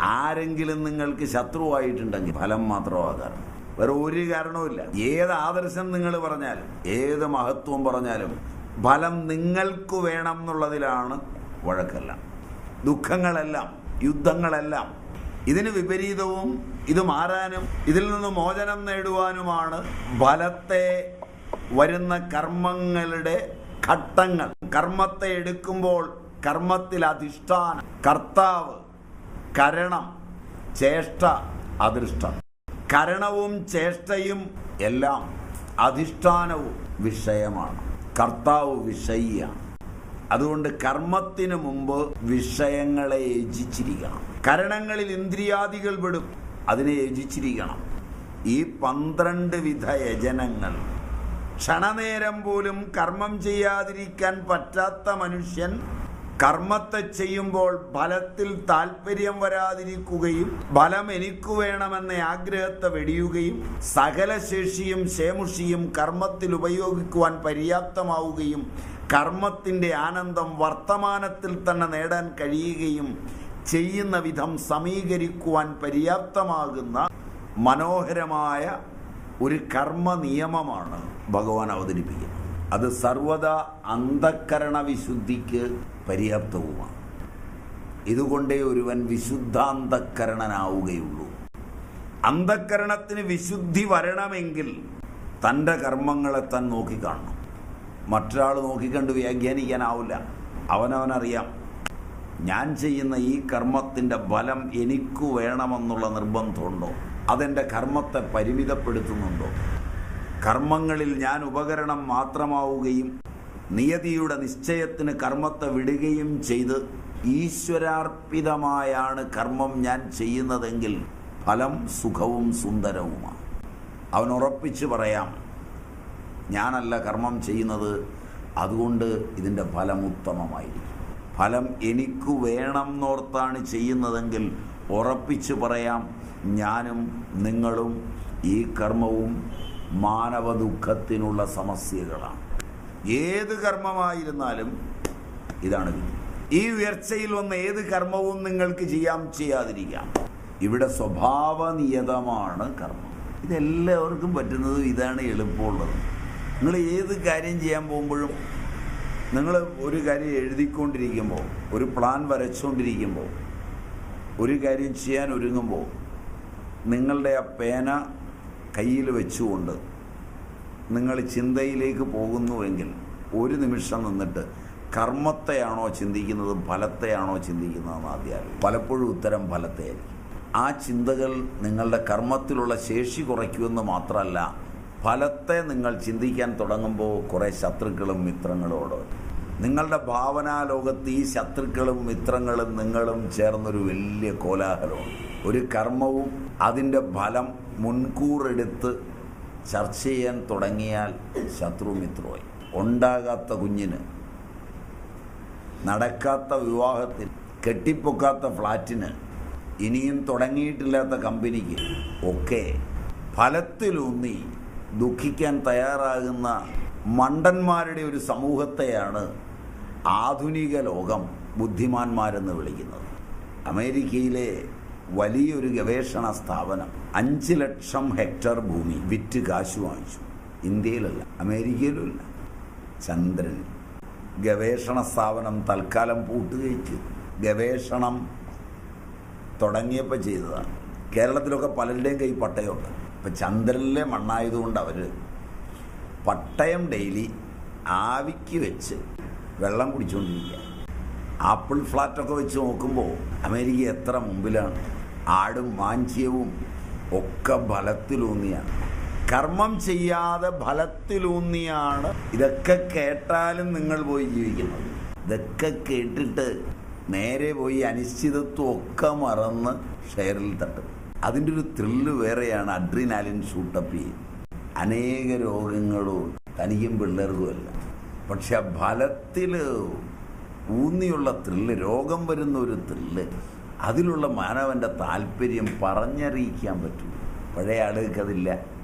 ആരെങ്കിലും നിങ്ങൾക്ക് ശത്രുവായിട്ടുണ്ടെങ്കിൽ ഫലം മാത്രമാ കാരണം വേറെ ഒരു കാരണവുമില്ല ഏത് ആദർശം നിങ്ങൾ പറഞ്ഞാലും ഏത് മഹത്വം പറഞ്ഞാലും ഫലം നിങ്ങൾക്ക് വേണം എന്നുള്ളതിലാണ് വഴക്കെല്ലാം. ദുഃഖങ്ങളെല്ലാം യുദ്ധങ്ങളെല്ലാം ഇതിന് വിപരീതവും ഇത് മാറാനും ഇതിൽ നിന്ന് മോചനം നേടുവാനുമാണ് ഫലത്തെ വരുന്ന കർമ്മങ്ങളുടെ ഘട്ടങ്ങൾ. കർമ്മത്തെ എടുക്കുമ്പോൾ കർമ്മത്തിൽ അധിഷ്ഠാനം കർത്താവ് കരണം ചേഷ്ട അദൃഷ്ടം കരണവും ചേഷ്ടയും എല്ലാം അധിഷ്ഠാനവും വിഷയമാണ്. കർത്താവ് വിഷയിയാണ്. അതുകൊണ്ട് കർമ്മത്തിന് മുമ്പ് വിഷയങ്ങളെ യജിച്ചിരിക്കണം. കരണങ്ങളിൽ ഇന്ദ്രിയാദികൾ വിടും അതിനെ യജിച്ചിരിക്കണം. ഈ പന്ത്രണ്ട് വിധ യജനങ്ങൾ ക്ഷണനേരം പോലും കർമ്മം ചെയ്യാതിരിക്കാൻ പറ്റാത്ത മനുഷ്യൻ കർമ്മത്തെ ചെയ്യുമ്പോൾ ഫലത്തിൽ താല്പര്യം വരാതിരിക്കുകയും ഫലം എനിക്ക് വേണമെന്ന ആഗ്രഹത്തെ വെടിയുകയും സകല ശേഷിയും ശേമുഷിയും കർമ്മത്തിൽ ഉപയോഗിക്കുവാൻ പര്യാപ്തമാവുകയും കർമ്മത്തിന്റെ ആനന്ദം വർത്തമാനത്തിൽ തന്നെ നേടാൻ കഴിയുകയും ചെയ്യുന്ന വിധം സമീകരിക്കുവാൻ പര്യാപ്തമാകുന്ന മനോഹരമായ ഒരു കർമ്മ നിയമമാണ് ഭഗവാൻ അവതരിപ്പിക്കുന്നത്. അത് സർവത അന്ധക്കരണ വിശുദ്ധിക്ക് പര്യാപ്തവുമാണ്. ഇതുകൊണ്ടേ ഒരുവൻ വിശുദ്ധാന്തക്കരണനാവുകയുള്ളൂ. അന്ധക്കരണത്തിന് വിശുദ്ധി വരണമെങ്കിൽ തന്റെ കർമ്മങ്ങളെ താൻ നോക്കിക്കാണണം. മറ്റൊരാൾ നോക്കിക്കണ്ട് വ്യാഖ്യാനിക്കാനാവില്ല. അവനവനറിയാം ഞാൻ ചെയ്യുന്ന ഈ കർമ്മത്തിന്റെ ഫലം എനിക്കു വേണമെന്നുള്ള നിർബന്ധമുണ്ടോ? അതെന്റെ കർമ്മത്തെ പരിമിതപ്പെടുത്തുന്നുണ്ടോ? കർമ്മങ്ങളിൽ ഞാൻ ഉപകരണം മാത്രമാവുകയും നിയതിയുടെ നിശ്ചയത്തിന് കർമ്മത്തെ വിടുകയും ചെയ്ത് ഈശ്വരാർപ്പിതമായാണ് കർമ്മം ഞാൻ ചെയ്യുന്നതെങ്കിൽ ഫലം സുഖവും സുന്ദരവുമാണ്. അവൻ ഉറപ്പിച്ച് പറയാം ഞാനല്ല കർമ്മം ചെയ്യുന്നത് അതുകൊണ്ട് ഇതിന്റെ ഫലം ഉത്തമമായിരിക്കും. ഫലം എനിക്ക് വേണം എന്നോർത്താണ് ചെയ്യുന്നതെങ്കിൽ ഉറപ്പിച്ചു പറയാം ഞാനും നിങ്ങളും ഈ കർമ്മവും മാനവ ദുഃഖത്തിനുള്ള സമസ്യകളാണ്. ഏത് കർമ്മമായിരുന്നാലും ഇതാണ് വിധി. ഈ ഉയർച്ചയിൽ വന്ന ഏത് കർമ്മവും നിങ്ങൾക്ക് ചെയ്യാം ചെയ്യാതിരിക്കാം. ഇവിടെ സ്വഭാവനിയതമാണ് കർമ്മം. ഇതെല്ലാവർക്കും പറ്റുന്നത് ഇതാണ് എളുപ്പമുള്ളത്. നിങ്ങൾ ഏത് കാര്യം ചെയ്യാൻ പോകുമ്പോഴും നിങ്ങൾ ഒരു കാര്യം എഴുതിക്കൊണ്ടിരിക്കുമ്പോൾ ഒരു പ്ലാൻ വരച്ചുകൊണ്ടിരിക്കുമ്പോൾ ഒരു കാര്യം ചെയ്യാൻ ഒരുങ്ങുമ്പോൾ നിങ്ങളുടെ ആ പേന കയ്യിൽ വെച്ചുകൊണ്ട് നിങ്ങൾ ചിന്തയിലേക്ക് പോകുന്നുവെങ്കിൽ ഒരു നിമിഷം നിന്നിട്ട് കർമ്മത്തെയാണോ ചിന്തിക്കുന്നത് ഫലത്തെയാണോ ചിന്തിക്കുന്നതെന്ന് ആദ്യം പലപ്പോഴും ഉത്തരം ഫലത്തെയായിരിക്കും. ആ ചിന്തകൾ നിങ്ങളുടെ കർമ്മത്തിലുള്ള ശേഷി കുറയ്ക്കുമെന്ന് മാത്രമല്ല ഫലത്തെ നിങ്ങൾ ചിന്തിക്കാൻ തുടങ്ങുമ്പോൾ കുറേ ശത്രുക്കളും മിത്രങ്ങളോട് നിങ്ങളുടെ ഭാവനാലോകത്ത് ഈ ശത്രുക്കളും മിത്രങ്ങളും നിങ്ങളും ചേർന്നൊരു വലിയ കോലാഹലമാണ് ഒരു കർമ്മവും അതിന്റെ ഫലം മുൻകൂറെടുത്ത് ചർച്ച ചെയ്യാൻ തുടങ്ങിയാൽ ശത്രുമിത്രമായി ഉണ്ടാകാത്ത കുഞ്ഞിന് നടക്കാത്ത വിവാഹത്തിൽ കെട്ടിപ്പൊക്കാത്ത ഫ്ലാറ്റിന് ഇനിയും തുടങ്ങിയിട്ടില്ലാത്ത കമ്പനിക്ക് ഒക്കെ ഫലത്തിലൂന്നി ദുഃഖിക്കാൻ തയ്യാറാകുന്ന മണ്ടന്മാരുടെ ഒരു സമൂഹത്തെയാണ് ആധുനിക ലോകം ബുദ്ധിമാന്മാരെന്ന് വിളിക്കുന്നത്. അമേരിക്കയിലെ വലിയൊരു ഗവേഷണ സ്ഥാപനം. അഞ്ച് ലക്ഷം ഹെക്ടർ ഭൂമി വിറ്റ് കാശ് വാങ്ങിച്ചു. ഇന്ത്യയിലല്ല അമേരിക്കയിലുമില്ല. ചന്ദ്രൻ. ഗവേഷണ സ്ഥാപനം തൽക്കാലം പൂട്ടുകയ്ക്ക് ഗവേഷണം തുടങ്ങിയപ്പോൾ ചെയ്തതാണ്. കേരളത്തിലൊക്കെ പലരുടെയും കൈ പട്ടയമുണ്ട്. ഇപ്പം ചന്ദ്രനിലെ മണ്ണായതുകൊണ്ട് അവർ പട്ടയം ഡെയിലി ആവിക്ക് വെച്ച് വെള്ളം കുടിച്ചുകൊണ്ടിരിക്കുക. ആപ്പിൾ ഫ്ലാറ്റൊക്കെ വെച്ച് നോക്കുമ്പോൾ അമേരിക്ക എത്ര മുമ്പിലാണ്. ആടും മാഞ്ചിയവും ഒക്കെ ഫലത്തിലൂന്നിയാണ്. കർമ്മം ചെയ്യാതെ ഫലത്തിലൂന്നിയാണ്. ഇതൊക്കെ കേട്ടാലും നിങ്ങൾ പോയി ജീവിക്കുന്നത്. ഇതൊക്കെ കേട്ടിട്ട് നേരെ പോയി അനിശ്ചിതത്വം ഒക്കെ മറന്ന് ഷെയറിൽ തട്ടും. അതിന്റെ ഒരു ത്രില്ല് വേറെയാണ് അഡ്രിനാലിൻ ഷൂട്ടപ്പ് ചെയ്യും അനേക രോഗങ്ങളും തനിക്കും പിള്ളേർക്കുമല്ല പക്ഷെ ഫലത്തിൽ ഊന്നിയുള്ള ത്രില്ല് രോഗം വരുന്ന ഒരു ത്രില്ല് അതിലുള്ള മാനവന്റെ താല്പര്യം പറഞ്ഞറിയിക്കാൻ പറ്റും. പഴയ ആളുകൾക്കതില്ല.